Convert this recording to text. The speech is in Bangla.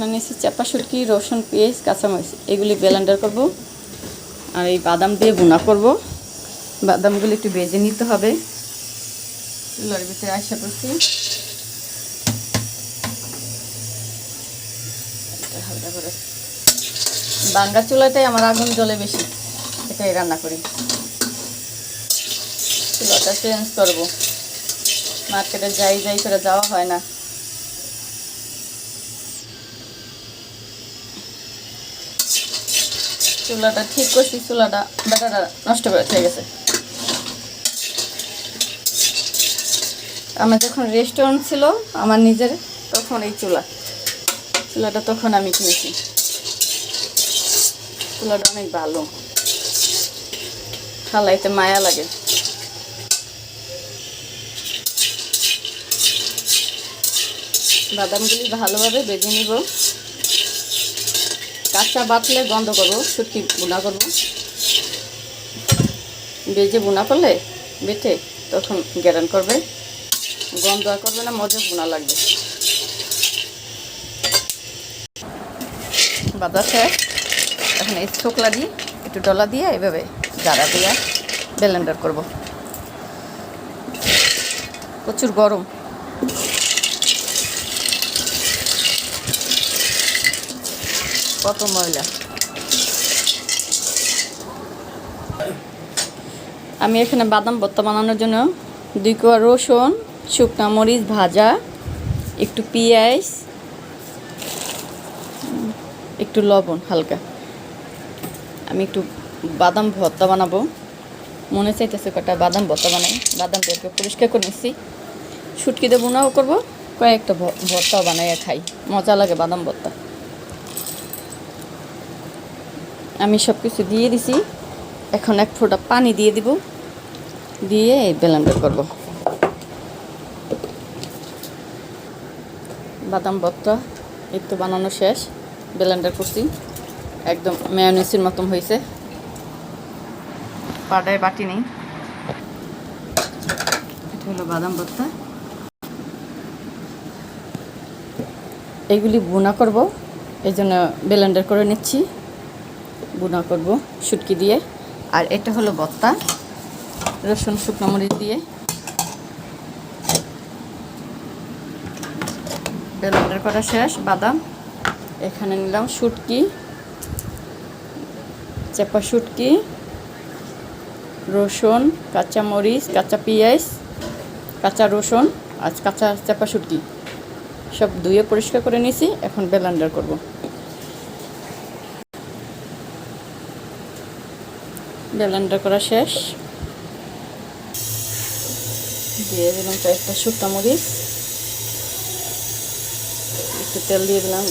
এখানে নিয়েছি চাপা শুটকি, রসুন, পেঁয়াজ, কাঁচামরিচ। এগুলি ব্লেন্ডার করব আর এই বাদাম দিয়ে বোনা করব। বাদামগুলি একটু বেজে নিতে হবে। চুলার ভিতরে আসা করছি বাঙ্গা চুলাটাই আমার আগুন জ্বলে বেশি। এটাই রান্না করি। চুলাটা চেঞ্জ করব। মার্কেটে যাই যাই করে যাওয়া হয় না। চুলাটা ঠিক করছি, চুলাটা ব্যাটাটা নষ্ট করে হয়ে গেছে। আমার যখন রেস্টুরেন্ট ছিল, আমার নিজের, তখন এই চুলা। চুলাটা তখন আমি কিনেছি। চুলাটা অনেক ভালো। খালাইতে মায়া লাগে। বাদামগুলি ভালোভাবে বেজে নিব। কাঁচা বাটলে বন্ধ করব, শুটকি বোনা করব। বেজে বোনা করলে বেটে তখন গ্যারান করবে, গন্ধ আর করবে না, মজা বোনা লাগবে। বাদা শেষ এখন এই ছোকলা দিয়ে, একটু ডলা দিয়ে এভাবে জারা দিয়ে ব্লেন্ডার করব। প্রচুর গরম। কত ময়লা আমি এখানে বাদাম ভর্তা বানানোর জন্য দুই কোয়া রসুন, শুকনা মরিচ ভাজা, একটু পেঁয়াজ, একটু লবণ হালকা। আমি একটু বাদাম ভর্তা বানাবো। মনে চাইতেছে কটা বাদাম ভর্তা বানাই। বাদাম বেরকে পরিষ্কার করে নিচ্ছি শুটকি দিয়ে বোনাও করব। কয়েকটা ভ- ভর্তাও বানাইয়া খাই। মজা লাগে বাদাম ভর্তা। আমি সব কিছু দিয়ে দিছি। এখন এক ফোঁটা পানি দিয়ে দিব। দিয়ে ব্লেন্ডার করব। বাদাম ভর্তা, এই তো বানানো শেষ। ব্লেন্ডার করছি। একদম মেয়নিসের মতন হয়েছে। পাটায় বাটি নেই। এটা হলো বাদাম ভর্তা। এইগুলি বোনা করব। এই জন্য ব্লেন্ডার করে নিচ্ছি। বুনা করব শুটকি দিয়ে। আর এটা হলো বত্তা, রসুন, শুকনো মরিচ দিয়ে। ব্লেন্ডার করা শেষ, বাদাম। এখানে নিলাম শুটকি, চেপা শুটকি, রসুন, কাঁচা মরিচ, কাঁচা পেঁয়াজ, কাঁচা রসুন আর কাঁচা চেপা শুটকি। সব ধুয়ে পরিষ্কার করে নিয়েছি, এখন ব্লেন্ডার করব। ব্লেন্ডার করা শেষ। দিয়ে দিলাম চারটা শুকনো মরিচ। একটু তেল দিয়ে দিলাম